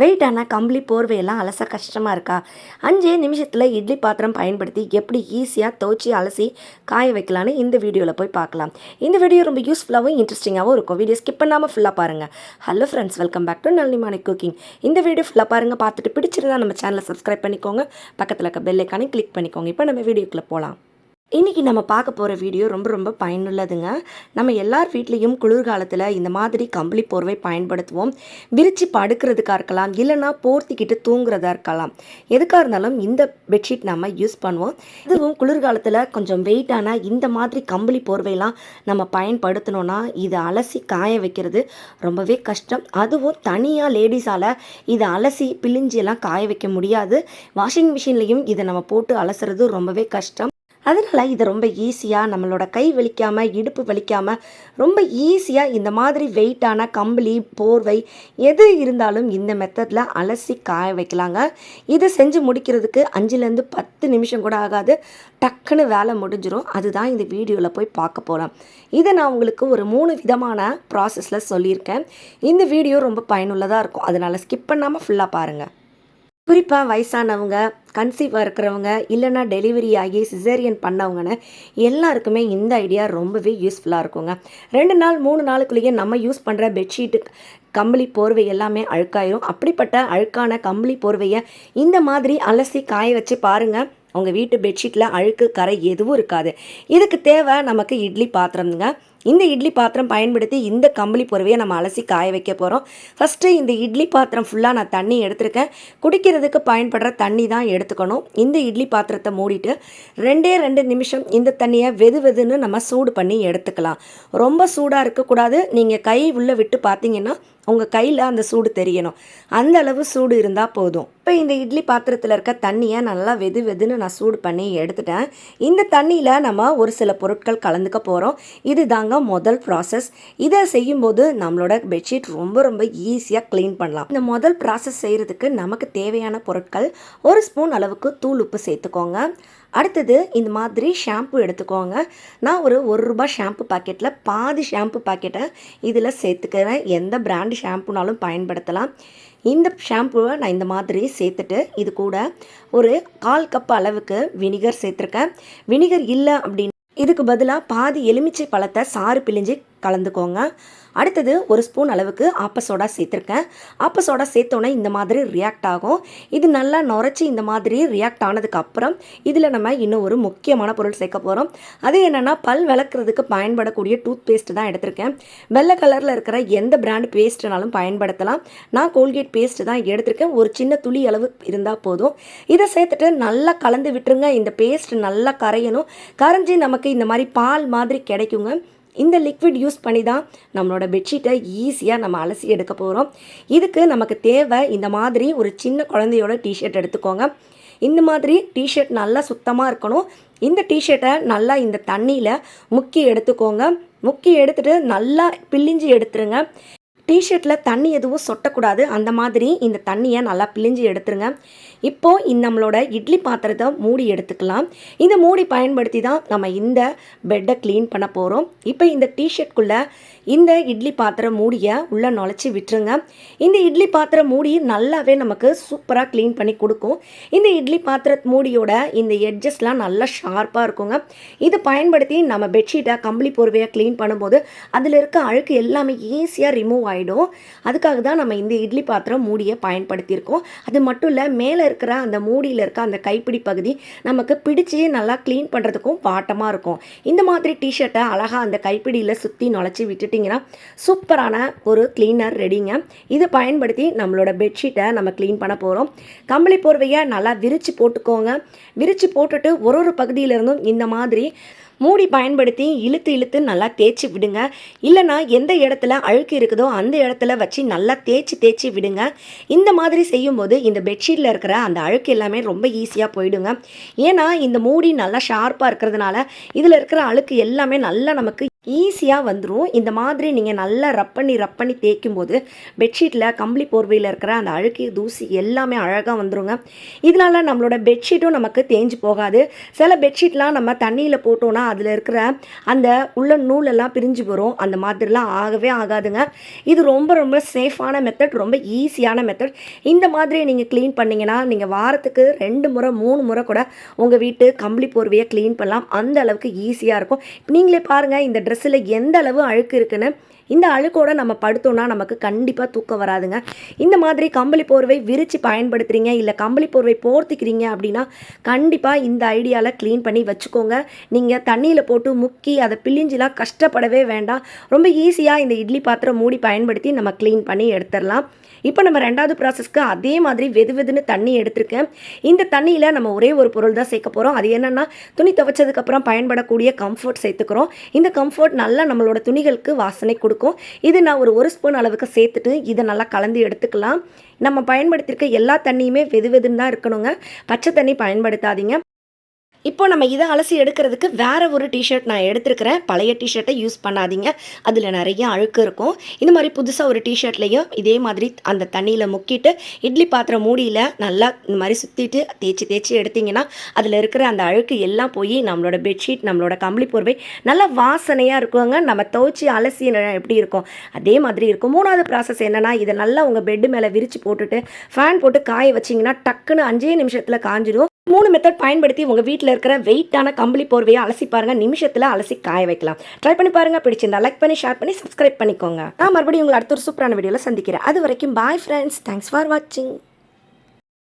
வெயிட்டான கம்பளி போர்வையெல்லாம் அலச கஷ்டமாக இருக்கா? அஞ்சே நிமிஷத்தில் இட்லி பாத்திரம் பயன்படுத்தி எப்படி ஈஸியாக துவச்சி அலசி காய வைக்கலான்னு இந்த வீடியோவில் போய் பார்க்கலாம். இந்த வீடியோ ரொம்ப யூஸ்ஃபுல்லாகவும் இன்ட்ரெஸ்டிங்காகவும் இருக்கும். வீடியோ ஸ்கிப் பண்ணாமல் ஃபுல்லாக பாருங்கள் hello friends welcome back to Nalinimani cooking இந்த வீடியோ ஃபுல்லாக பாருங்கள் பார்த்துட்டு பிடிச்சிருந்தா நம்ம சேனலை சப்ஸ்கிரைப் பண்ணிக்கோங்க. பக்கத்தில் இருக்க பெல்லைக்கானே கிளிக் பண்ணிக்கோங்க. இப்போ நம்ம வீடியோக்குள்ளே போகலாம் இன்றைக்கி நம்ம பார்க்க போகிற வீடியோ ரொம்ப ரொம்ப பயனுள்ளதுங்க. நம்ம எல்லார் வீட்லேயும் குளிர்காலத்தில் இந்த மாதிரி கம்பளி போர்வை பயன்படுத்துவோம். விரித்து படுக்கிறதுக்காக இருக்கலாம் இல்லைன்னா போர்த்திக்கிட்டு தூங்குறதா இருக்கலாம். எதுக்காக இருந்தாலும் இந்த பெட்ஷீட் நம்ம யூஸ் பண்ணுவோம். இதுவும் குளிர்காலத்தில் கொஞ்சம் வெயிட்டான இந்த மாதிரி கம்பளி போர்வையெல்லாம் நம்ம பயன்படுத்தினோன்னா இதை அலசி காய வைக்கிறது ரொம்பவே கஷ்டம். அதுவும் தனியாக லேடிஸால் இதை அலசி பிழிஞ்சியெல்லாம் காய வைக்க முடியாது. வாஷிங் மிஷின்லேயும் இதை நம்ம போட்டு அலசுறது ரொம்பவே கஷ்டம். அதனால் இதை ரொம்ப ஈஸியாக நம்மளோட கை வலிக்காமல் இடுப்பு வலிக்காமல் ரொம்ப ஈஸியாக இந்த மாதிரி வெயிட்டான கம்பளி போர்வை எது இருந்தாலும் இந்த மெத்தடில் அலசி காய வைக்கலாங்க. இதை செஞ்சு முடிக்கிறதுக்கு அஞ்சுலேருந்து பத்து நிமிஷம் கூட ஆகாது. டக்குன்னு வேலை முடிஞ்சிடும் அதுதான் இந்த வீடியோவில் போய் பார்க்க போகிறோம் இதை நான் உங்களுக்கு ஒரு மூணு விதமான ப்ராசஸில் சொல்லியிருக்கேன். இந்த வீடியோ ரொம்ப பயனுள்ளதாக இருக்கும். அதனால் ஸ்கிப் பண்ணாமல் ஃபுல்லாக பாருங்கள் குறிப்பாக வயசானவங்க கன்சீவாக இருக்கிறவங்க இல்லைன்னா டெலிவரி ஆகி சிசேரியன் பண்ணவங்கன்னு எல்லாருக்குமே இந்த ஐடியா ரொம்பவே யூஸ்ஃபுல்லாக இருக்குங்க. ரெண்டு நாள் மூணு நாளுக்குள்ளேயே நம்ம யூஸ் பண்ணுற பெட்ஷீட்டு கம்பளி போர்வை எல்லாமே அழுக்காயிரும். அப்படிப்பட்ட அழுக்கான கம்பளி போர்வையை இந்த மாதிரி அலசி காய வச்சு பாருங்கள் உங்கள் வீட்டு பெட்ஷீட்டில் அழுக்கு கரை எதுவும் இருக்காது. இதுக்கு தேவை நமக்கு இட்லி பாத்திரம்ங்க. இந்த இட்லி பாத்திரம் பயன்படுத்தி இந்த கம்பளி பொருவையை நம்ம அலசி காய வைக்க போகிறோம் ஃபஸ்ட்டு இந்த இட்லி பாத்திரம் ஃபுல்லாக நான் தண்ணி எடுத்திருக்கேன். குடிக்கிறதுக்கு பயன்படுற தண்ணி தான் எடுத்துக்கணும். இந்த இட்லி பாத்திரத்தை மூடிட்டு ரெண்டே ரெண்டு நிமிஷம் இந்த தண்ணியை வெது வெதுன்னு நம்ம சூடு பண்ணி எடுத்துக்கலாம். ரொம்ப சூடாக இருக்கக்கூடாது. நீங்கள் கை உள்ளே விட்டு பார்த்தீங்கன்னா உங்கள் கையில் அந்த சூடு தெரியணும். அந்த அளவு சூடு இருந்தால் போதும். இப்போ இந்த இட்லி பாத்திரத்தில் இருக்க தண்ணியை நல்லா வெது வெதுன்னு நான் சூடு பண்ணி எடுத்துட்டேன். இந்த தண்ணியில் நம்ம ஒரு சில பொருட்கள் கலந்துக்க போகிறோம் இது தாங்க முதல் ப்ராசஸ் இதை செய்யும்போது நம்மளோட பெட்ஷீட் ரொம்ப ரொம்ப ஈஸியாக க்ளீன் பண்ணலாம். இந்த முதல் ப்ராசஸ் செய்கிறதுக்கு நமக்கு தேவையான பொருட்கள் ஒரு ஸ்பூன் அளவுக்கு தூள் உப்பு சேர்த்துக்கோங்க. அடுத்தது இந்த மாதிரி ஷாம்பு எடுத்துக்கோங்க. நான் ஒரு ஒரு ரூபாய் ஷாம்பு பாக்கெட்டில் பாதி ஷாம்பு பாக்கெட்டை இதில் சேர்த்துக்கிறேன். எந்த பிராண்டு ஷாம்புனாலும் பயன்படுத்தலாம். இந்த ஷாம்புவை நான் இந்த மாதிரி சேர்த்துட்டு இது கூட ஒரு கால் கப் அளவுக்கு வினிகர் சேர்த்துருக்கேன். வினிகர் இல்லை அப்படின்னு இதுக்கு பதிலாக பாதி எலுமிச்சை பழத்தை சாறு பிழிஞ்சு கலந்துக்கோங்க. அடுத்தது ஒரு ஸ்பூன் அளவுக்கு ஆப்ப சோடா சேர்த்துருக்கேன். ஆப்ப சோடா சேர்த்தோன்னே இந்த மாதிரி ரியாக்ட் ஆகும். இது நல்லா நுரைச்சி இந்த மாதிரி ரியாக்ட் ஆனதுக்கப்புறம் இதில் நம்ம இன்னும் ஒரு முக்கியமான பொருள் சேர்க்க போகிறோம் அது என்னென்னா பல் விளக்குறதுக்கு பயன்படக்கூடிய டூத் பேஸ்ட் தான் எடுத்திருக்கேன். வெள்ளை கலரில் இருக்கிற எந்த பிராண்ட் பேஸ்ட்னாலும் பயன்படுத்தலாம். நான் கோல்கேட் பேஸ்ட் தான் எடுத்திருக்கேன். ஒரு சின்ன துளி அளவு இருந்தால் போதும். இதை சேர்த்துட்டு நல்லா கலந்து விட்டுருங்க. இந்த பேஸ்ட் நல்லா கரையணும். கரைஞ்சி நமக்கு இந்த மாதிரி பால் மாதிரி கிடைக்குங்க. இந்த லிக்விட் யூஸ் பண்ணி தான் நம்மளோட பெட்ஷீட்டை ஈஸியாக நம்ம அலசி எடுக்க போகிறோம் இதுக்கு நமக்கு தேவை இந்த மாதிரி ஒரு சின்ன குழந்தையோட டிஷர்ட் எடுத்துக்கோங்க. இந்த மாதிரி டிஷர்ட் நல்லா சுத்தமாக இருக்கணும். இந்த டிஷர்ட்டை நல்லா இந்த தண்ணியில் முக்கி எடுத்துக்கோங்க. முக்கி எடுத்துகிட்டு நல்லா பிழிஞ்சு எடுத்துருங்க. டிஷர்ட்டில் தண்ணி எதுவும் சொட்டக்கூடாது. அந்த மாதிரி இந்த தண்ணியை நல்லா பிழிஞ்சு எடுத்துருங்க. இப்போது நம்மளோட இட்லி பாத்திரத்தை மூடி எடுத்துக்கலாம். இந்த மூடி பயன்படுத்தி தான் நம்ம இந்த பெட்டை க்ளீன் பண்ண போகிறோம் இப்போ இந்த டிஷர்ட்குள்ளே இந்த இட்லி பாத்திரம் மூடியை உள்ளே நுழைச்சி விட்டுருங்க. இந்த இட்லி பாத்திரம் மூடி நல்லாவே நமக்கு சூப்பராக க்ளீன் பண்ணி கொடுக்கும். இந்த இட்லி பாத்திர மூடியோட இந்த எட்ஜஸ்லாம் நல்லா ஷார்ப்பாக இருக்குங்க. இதை பயன்படுத்தி நம்ம பெட்ஷீட்டை கம்பளி போர்வையாக க்ளீன் பண்ணும்போது அதில் இருக்க அழுக்கு எல்லாமே ஈஸியாக ரிமூவ் ஆகிடும் ஆகிடும் அதுக்காக தான் நம்ம இந்த இட்லி பாத்திரம் மூடியை பயன்படுத்தியிருக்கோம். அது மட்டும் இல்லை மேலே இருக்கிற அந்த மூடியில் இருக்க அந்த கைப்பிடி பகுதி நமக்கு பிடிச்சி நல்லா க்ளீன் பண்ணுறதுக்கும் பாட்டமாக இருக்கும். இந்த மாதிரி டிஷர்ட்டை அழகாக அந்த கைப்பிடியில் சுற்றி நுழைச்சி விட்டுட்டிங்கன்னா சூப்பரான ஒரு க்ளீனர் ரெடிங்க இதை பயன்படுத்தி நம்மளோட பெட்ஷீட்டை நம்ம க்ளீன் பண்ண போகிறோம் கம்பளி போர்வையை நல்லா விரித்து போட்டுக்கோங்க. விரித்து போட்டுட்டு ஒரு ஒரு பகுதியிலிருந்தும் இந்த மாதிரி மூடி பயன்படுத்தி இழுத்து இழுத்து நல்லா தேய்ச்சி விடுங்க. இல்லைனா எந்த இடத்துல அழுக்கு இருக்குதோ அந்த இடத்துல வச்சு நல்லா தேய்ச்சி தேய்ச்சி விடுங்க. இந்த மாதிரி செய்யும்போது இந்த பெட்ஷீட்டில் இருக்கிற அந்த அழுக்கு எல்லாமே ரொம்ப ஈஸியாக போயிடுங்க. ஏன்னா இந்த மூடி நல்லா ஷார்ப்பாக இருக்கிறதுனால இதில் இருக்கிற அழுக்கு எல்லாமே நல்லா நமக்கு ஈஸியாக வந்துடும் இந்த மாதிரி நீங்கள் நல்லா ரப் பண்ணி ரப் பண்ணி தேய்க்கும் போது பெட்ஷீட்டில் கம்பளி போர்வையில் இருக்கிற அந்த அழுக்கு தூசி எல்லாமே அழகாக வந்துருங்க. இதனால நம்மளோட பெட்ஷீட்டும் நமக்கு தேஞ்சு போகாது. சில பெட்ஷீட்லாம் நம்ம தண்ணியில் போட்டோன்னா அதில் இருக்கிற அந்த உள்ள நூலெல்லாம் பிரிஞ்சு வரும். அந்த மாதிரிலாம் ஆகவே ஆகாதுங்க. இது ரொம்ப ரொம்ப சேஃபான மெத்தட் ரொம்ப ஈஸியான மெத்தட் இந்த மாதிரி நீங்கள் க்ளீன் பண்ணிங்கன்னா நீங்கள் வாரத்துக்கு ரெண்டு முறை மூணு முறை கூட உங்கள் வீட்டு கம்பளி போர்வையை க்ளீன் பண்ணலாம். அந்த அளவுக்கு ஈஸியாக இருக்கும். நீங்களே பாருங்கள் இந்த ட்ரெஸ் ட்ரெஸ்ஸில் எந்த அளவு அழுக்கு இருக்குன்னு இந்த அழுக்கோட நம்ம படுத்தோம்னா நமக்கு கண்டிப்பாக தூக்கம் வராதுங்க. இந்த மாதிரி கம்பளி போர்வை விரித்து பயன்படுத்துகிறீங்க இல்லை கம்பளி போர்வை போர்த்திக்கிறீங்க அப்படின்னா கண்டிப்பாக இந்த ஐடியாவில் க்ளீன் பண்ணி வச்சுக்கோங்க. நீங்கள் தண்ணியில் போட்டு முக்கி அதை பிழிஞ்சிலாம் கஷ்டப்படவே வேண்டாம். ரொம்ப ஈஸியாக இந்த இட்லி பாத்திரம் மூடி பயன்படுத்தி நம்ம க்ளீன் பண்ணி எடுத்துடலாம். இப்போ நம்ம ரெண்டாவது ப்ராசஸ்க்கு அதே மாதிரி வெது வெதுன்னு தண்ணி எடுத்திருக்கேன். இந்த தண்ணியில் நம்ம ஒரே ஒரு பொருள் தான் சேர்க்க போகிறோம் அது என்னென்னா துணி துவைச்சதுக்கப்புறம் பயன்படக்கூடிய கம்ஃபர்ட் சேர்த்துக்கிறோம். இந்த கம்ஃபர்ட் நல்லா நம்மளோட துணிகளுக்கு வாசனை கொடுக்கும். இது நான் ஒரு ஒரு ஸ்பூன் அளவுக்கு சேர்த்துட்டு இதை நல்லா கலந்து எடுத்துக்கலாம். நம்ம பயன்படுத்தியிருக்க எல்லா தண்ணியுமே வெது வெதுன்னு தான் இருக்கணுங்க. பச்சை தண்ணி பயன்படுத்தாதீங்க. இப்போ நம்ம இதை அலசி எடுக்கிறதுக்கு வேறு ஒரு டிஷர்ட் நான் எடுத்துருக்கிறேன். பழைய டிஷர்ட்டை யூஸ் பண்ணாதீங்க. அதில் நிறைய அழுக்கு இருக்கும். இந்த மாதிரி புதுசாக ஒரு டிஷர்ட்லேயும் இதே மாதிரி அந்த தண்ணியில் முக்கிட்டு இட்லி பாத்திரம் மூடியில் நல்லா இந்த மாதிரி சுற்றிட்டு தேய்ச்சி தேய்ச்சி எடுத்தீங்கன்னா அதில் இருக்கிற அந்த அழுக்கு எல்லாம் போய் நம்மளோட பெட்ஷீட் நம்மளோட கம்பளி போர்வை நல்லா வாசனையாக இருக்குங்க. நம்ம துவைச்சி அலசி எப்படி இருக்கும்? அதே மாதிரி இருக்கும். மூணாவது ப்ராசஸ் என்னென்னா இதை நல்லா உங்கள் பெட்டு மேலே விரித்து போட்டுட்டு ஃபேன் போட்டு காய வச்சிங்கன்னா டக்குன்னு அஞ்சே நிமிஷத்தில் காஞ்சிடும் மூணு மெத்தட் பயன்படுத்தி உங்கள் வீட்டில் இருக்கிற வெயிட்டான கம்பளி போர்வையை அலசி பாருங்க. நிமிஷத்தில் அலசி காய வைக்கலாம். ட்ரை பண்ணி பாருங்க. பிடிச்சிருந்தா லைக் பண்ணி ஷேர் பண்ணி சப்ஸ்கிரைப் பண்ணிக்கோங்க. நான் மறுபடியும் உங்களை அடுத்த ஒரு சூப்பரான வீடியோவில் சந்திக்கிறேன். அது வரைக்கும் பாய் ஃப்ரெண்ட்ஸ் தேங்க்ஸ் ஃபார் வாட்சிங்